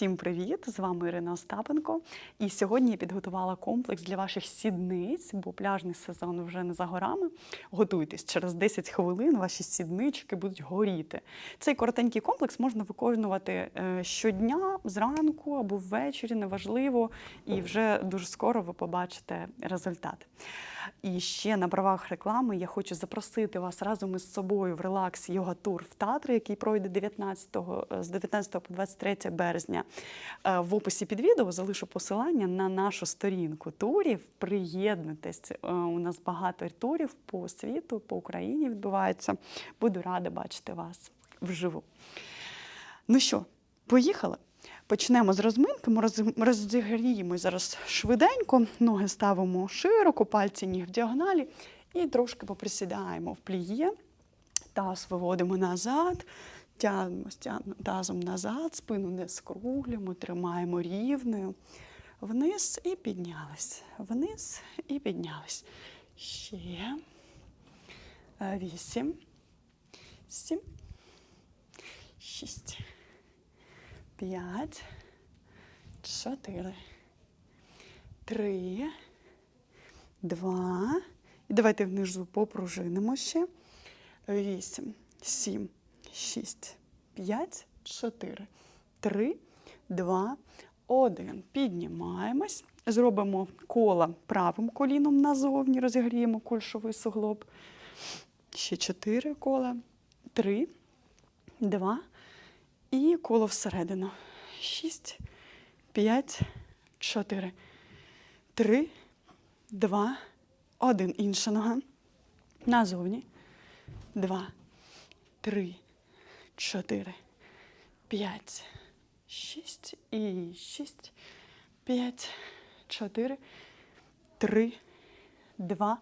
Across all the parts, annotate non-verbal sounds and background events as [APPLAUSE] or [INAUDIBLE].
Всім привіт! З вами Ірина Остапенко. І сьогодні я підготувала комплекс для ваших сідниць, бо пляжний сезон вже не за горами. Готуйтесь, через 10 хвилин ваші сіднички будуть горіти. Цей коротенький комплекс можна виконувати е, щодня, зранку або ввечері, неважливо, і вже дуже скоро ви побачите результат. І ще на правах реклами я хочу запросити вас разом із собою в релакс йога тур в Татри, який пройде 19, з 19 по 23 березня. Е, В описі під відео залишу посилання на нашу сторінку турів. Приєднуйтесь. Е, У нас багато турів по світу, по Україні відбувається. Буду рада бачити вас вживу. Ну що, поїхали? Почнемо з розминки, ми розігріємо зараз швиденько, ноги ставимо широко, пальці ніг в діагоналі і трошки поприсідаємо в пліє. Таз виводимо назад, тягнемо тазом назад, спину не скруглюємо, тримаємо рівною. Вниз і піднялись. Вниз і піднялись. Ще. Е, Вісім. Сім. Шість. П'ять. Чотири. Три. Два. І давайте внизу попружинимо ще. Вісім. Сім. Шість. П'ять. Чотири. Три. Два. Один. Піднімаємось. Зробимо коло правим коліном назовні, розігріємо кульшовий суглоб. Ще чотири кола. Три. Два. І коло всередину. Шість, п'ять, чотири, три, два, один. Інша нога. Назовні. Два, три, чотири, п'ять, шість і шість, п'ять, чотири, три, два,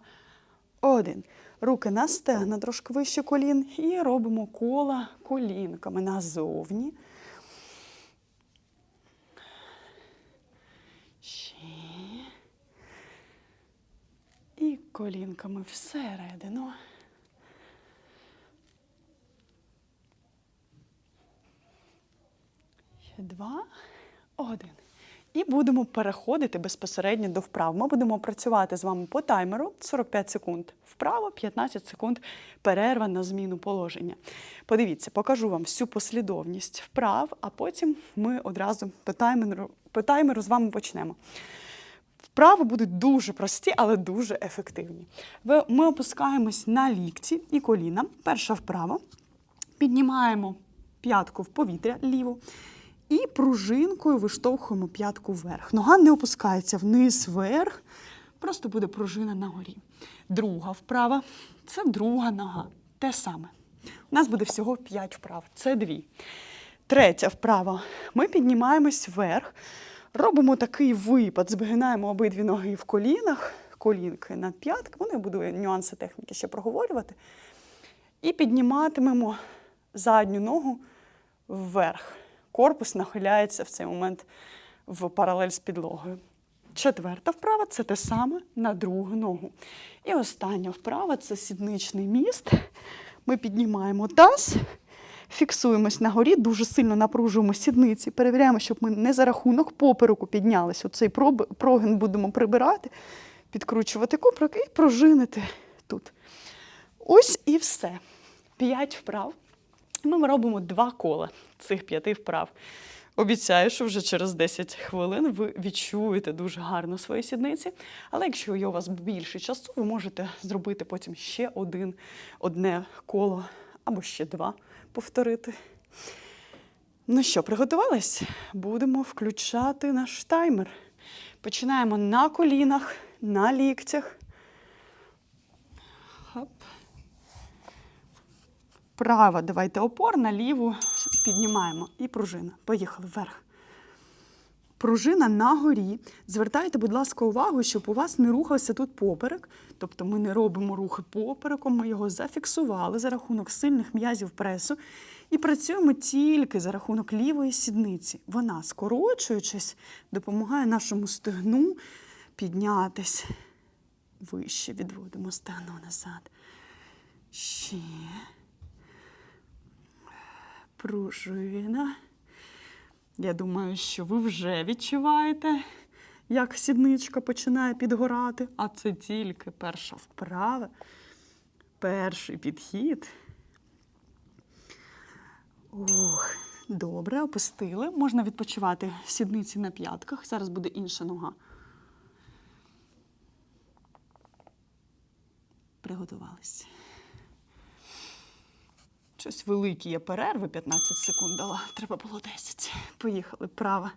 один. Руки на стегна трошки вище колін і робимо кола колінками назовні. І колінками всередину. Два, один. І будемо переходити безпосередньо до вправ. Ми будемо працювати з вами по таймеру 45 секунд вправо, 15 секунд перерва на зміну положення. Подивіться, покажу вам всю послідовність вправ, а потім ми одразу по таймеру, по таймеру з вами почнемо. Вправи будуть дуже прості, але дуже ефективні. Ми опускаємось на лікті і коліна. Перша вправа. Піднімаємо п'ятку в повітря ліву. І пружинкою виштовхуємо п'ятку вверх. Нога не опускається вниз, вверх. Просто буде пружина на горі. Друга вправа це друга нога. Те саме. У нас буде всього 5 вправ. Це дві. Третя вправа. Ми піднімаємось вверх, робимо такий випад, збигинаємо обидві ноги в колінах, колінки над п'ятками. Ну, я буду нюанси техніки ще проговорювати. І підніматимемо задню ногу вверх. Корпус нахиляється в цей момент в паралель з підлогою. Четверта вправа це те саме на другу ногу. І остання вправа це сідничний міст. Ми піднімаємо таз, фіксуємось на горі, дуже сильно напружуємо сідниці, перевіряємо, щоб ми не за рахунок попереку піднялись. Оцей прогин будемо прибирати, підкручувати куприк і пружинити тут. Ось і все. П'ять вправ. Ми робимо два кола цих п'яти вправ. Обіцяю, що вже через 10 хвилин ви відчуєте дуже гарно свої сідниці. Але якщо є у вас більше часу, ви можете зробити потім ще один, одне коло або ще два повторити. Ну що, приготувались? Будемо включати наш таймер. Починаємо на колінах, на ліктях. Хоп. Права, давайте опор, на ліву піднімаємо. І пружина. Поїхали вверх. Пружина на горі. Звертайте, будь ласка, увагу, щоб у вас не рухався тут поперек. Тобто ми не робимо рухи попереком, ми його зафіксували за рахунок сильних м'язів пресу і працюємо тільки за рахунок лівої сідниці. Вона, скорочуючись, допомагає нашому стегну піднятись. Вище відводимо стегно назад. Ще. Пружина. Я думаю, що ви вже відчуваєте, як сідничка починає підгорати, а це тільки перша вправа, перший підхід. Ух, добре, опустили. Можна відпочивати сідниці на п'ятках. Зараз буде інша нога. Приготувались. Щось великі є перерви, 15 секунд дала. Треба було 10. Поїхали. Права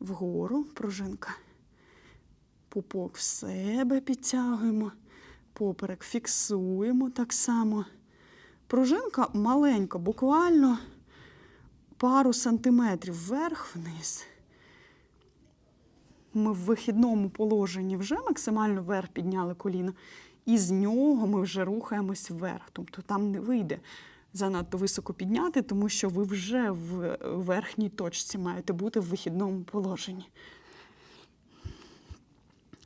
вгору, пружинка. Пупок в себе підтягуємо. Поперек фіксуємо так само. Пружинка маленька, буквально пару сантиметрів вверх-вниз. Ми в вихідному положенні вже максимально вверх підняли коліно, і з нього ми вже рухаємось вверх. Тобто там не вийде занадто високо підняти, тому що ви вже в верхній точці маєте бути в вихідному положенні.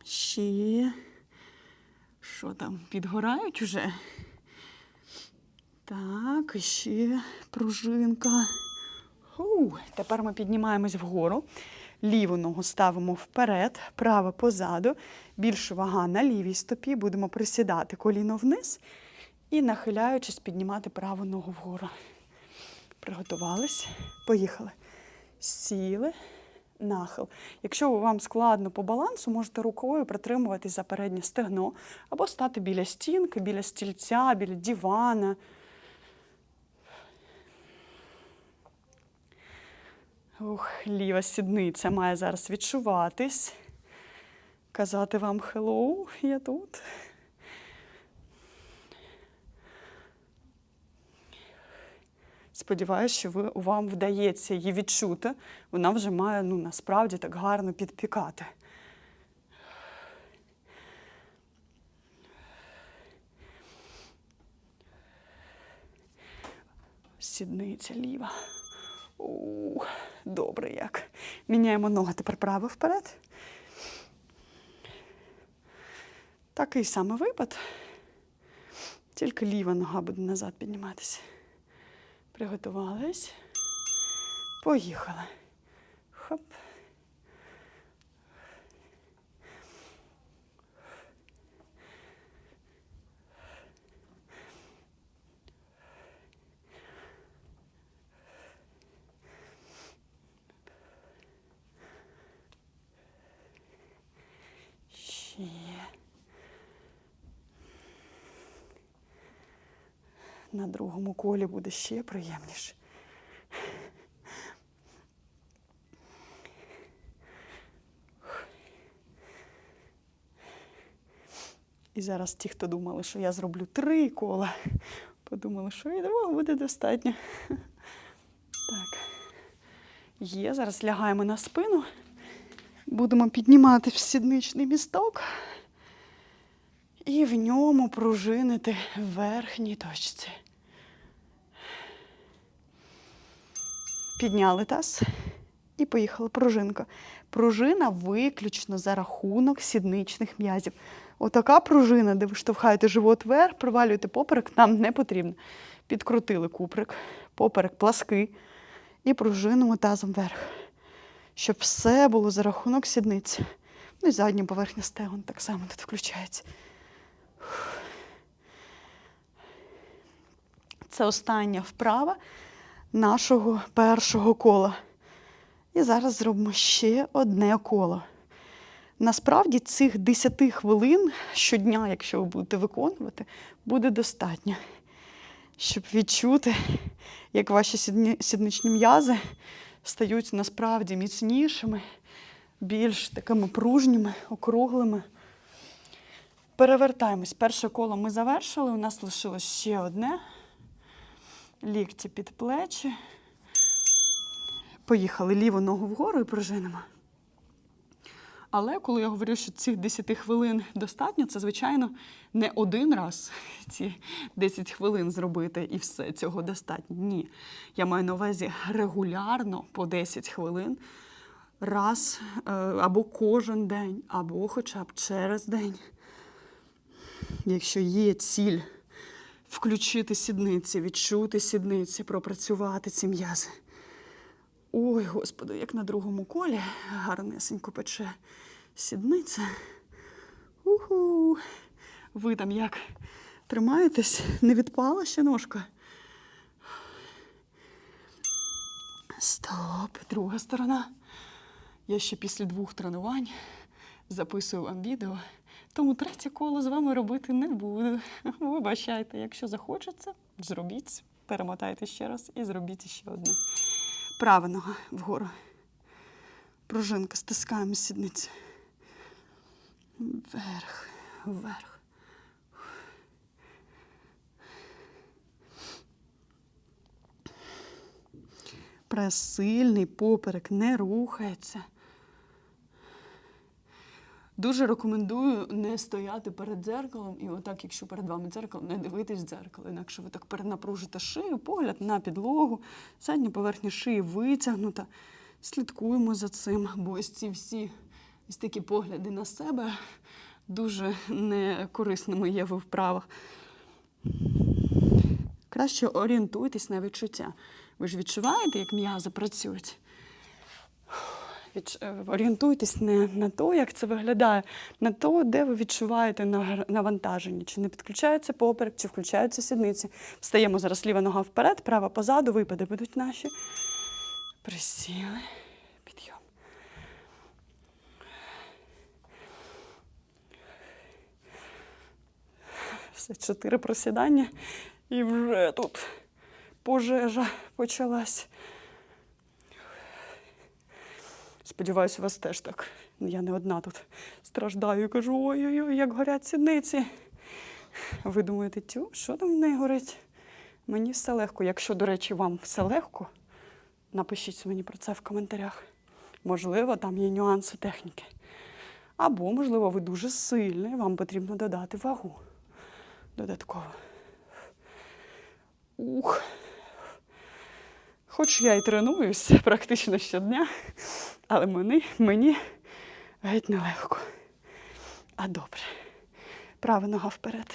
Ще. Що там, підгорають уже? Так, ще пружинка. Ху, тепер ми піднімаємось вгору. Ліву ногу ставимо вперед, права позаду. Більше вага на лівій стопі. Будемо присідати коліно вниз і, нахиляючись, піднімати праву ногу вгору. Приготувались. Поїхали. Сіли. Нахил. Якщо вам складно по балансу, можете рукою притримуватись за переднє стегно або стати біля стінки, біля стільця, біля дивана. Ух, ліва сідниця має зараз відчуватись. Казати вам hello, я тут. Сподіваюсь, що ви, вам вдається її відчути. Вона вже має ну, насправді так гарно підпікати. Сідниця ліва. Ух, добре як. Міняємо ноги тепер право вперед. Такий самий випад. Тільки ліва нога буде назад підніматися. Приготувались. Поїхали. Хоп. На другому колі буде ще приємніше. І зараз ті, хто думали, що я зроблю три кола, подумали, що і двох буде достатньо. Так. Є, зараз лягаємо на спину. Будемо піднімати сідничний місток і в ньому пружинити в верхній точці. Підняли таз і поїхала пружинка. Пружина виключно за рахунок сідничних м'язів. Отака пружина, де ви штовхаєте живот вверх, провалюєте поперек, нам не потрібно. Підкрутили куприк, поперек плаский і пружинимо тазом вверх. Щоб все було за рахунок сідниці. Ну і задня поверхня стегон так само тут включається. Це остання вправа нашого першого кола. І зараз зробимо ще одне коло. Насправді цих 10 хвилин щодня, якщо ви будете виконувати, буде достатньо, щоб відчути, як ваші сідничні м'язи стають насправді міцнішими, більш такими пружніми, округлими. Перевертаємось. Перше коло ми завершили. У нас лишилось ще одне. Лікті під плечі. Поїхали ліву ногу вгору і пружинимо. Але коли я говорю, що цих 10 хвилин достатньо, це, звичайно, не один раз ці 10 хвилин зробити і все, цього достатньо. Ні. Я маю на увазі регулярно по 10 хвилин, раз е, або кожен день, або хоча б через день. Якщо є ціль включити сідниці, відчути сідниці, пропрацювати ці м'язи. Ой, господи, як на другому колі гарнесенько пече сідниця. Уху. Ви там як тримаєтесь? Не відпала ще ножка? Стоп, друга сторона. Я ще після двох тренувань записую вам відео, тому третє коло з вами робити не буду. [LAUGHS] Вибачайте, якщо захочеться, зробіть, перемотайте ще раз і зробіть ще одне. Права нога вгору. Пружинка, стискаємо сідниці. Вверх, вверх. Прес сильний, поперек не рухається. Дуже рекомендую не стояти перед дзеркалом і отак, якщо перед вами дзеркало, не дивитись в дзеркало. Інакше ви так перенапружите шию, погляд на підлогу, задня поверхня шиї витягнута. Слідкуємо за цим, бо ось ці всі ось такі погляди на себе дуже некорисними є в вправах. Краще орієнтуйтесь на відчуття. Ви ж відчуваєте, як м'язи працюють? Е, Орієнтуйтесь не на те, як це виглядає, на те, де ви відчуваєте навантаження. Чи не підключається поперек, чи включаються сідниці. Встаємо зараз ліва нога вперед, права позаду, випади будуть наші. Присіли. Підйом. Все, чотири просідання. І вже тут пожежа почалась. Сподіваюся, у вас теж так. Я не одна тут страждаю і кажу, ой-ой-ой, як горять сідниці. Ви думаєте, тю, що там в неї горить? Мені все легко. Якщо, до речі, вам все легко, напишіть мені про це в коментарях. Можливо, там є нюанси техніки. Або, можливо, ви дуже сильний, вам потрібно додати вагу додатково. Ух. Хоч я і тренуюсь [LAUGHS] практично щодня, але мені, мені геть нелегко. А добре. Права нога вперед.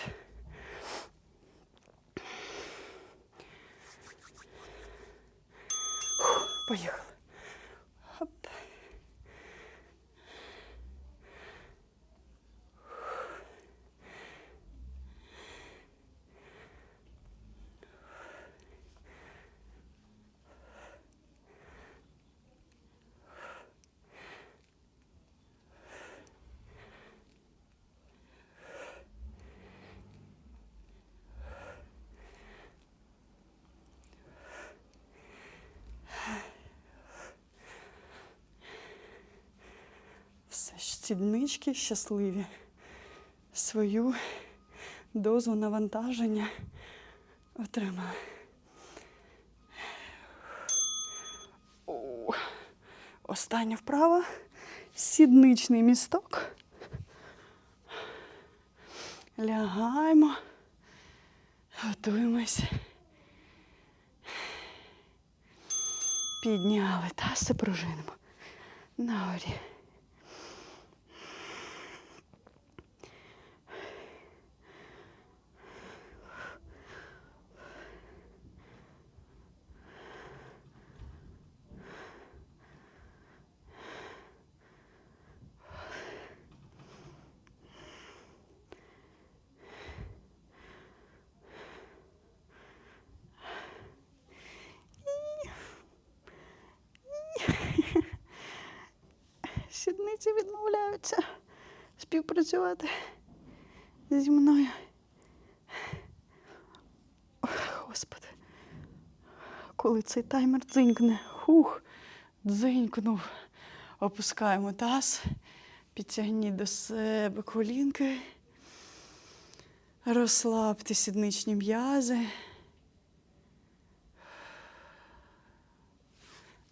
Фух, Поїхали. Хоп. Все, сіднички щасливі. Свою дозу навантаження отримали. Остання вправа. Сідничний місток. Лягаємо. Готуємось. Підняли таз і пружинимо. Нагорі. Сідниці відмовляються співпрацювати зі мною. Ох, Господи, коли цей таймер дзинькне, хух, дзинькнув. Опускаємо таз, підтягніть до себе колінки, розслабте сідничні м'язи.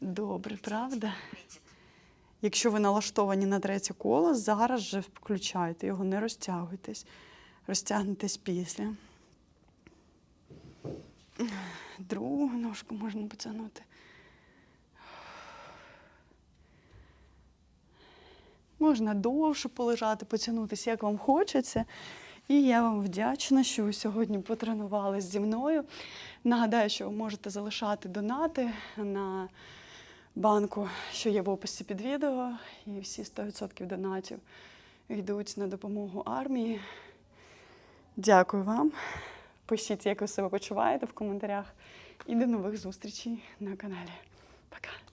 Добре, правда? Якщо ви налаштовані на третє коло, зараз же включайте його, не розтягуйтесь. Розтягнетесь після. Другу ножку можна потягнути. Можна довше полежати, потягнутися, як вам хочеться. І я вам вдячна, що ви сьогодні потренувалися зі мною. Нагадаю, що ви можете залишати донати на банку, що є в описі під відео, і всі 100% донатів йдуть на допомогу армії. Дякую вам. Пишіть, як ви себе почуваєте в коментарях. І до нових зустрічей на каналі. Пока!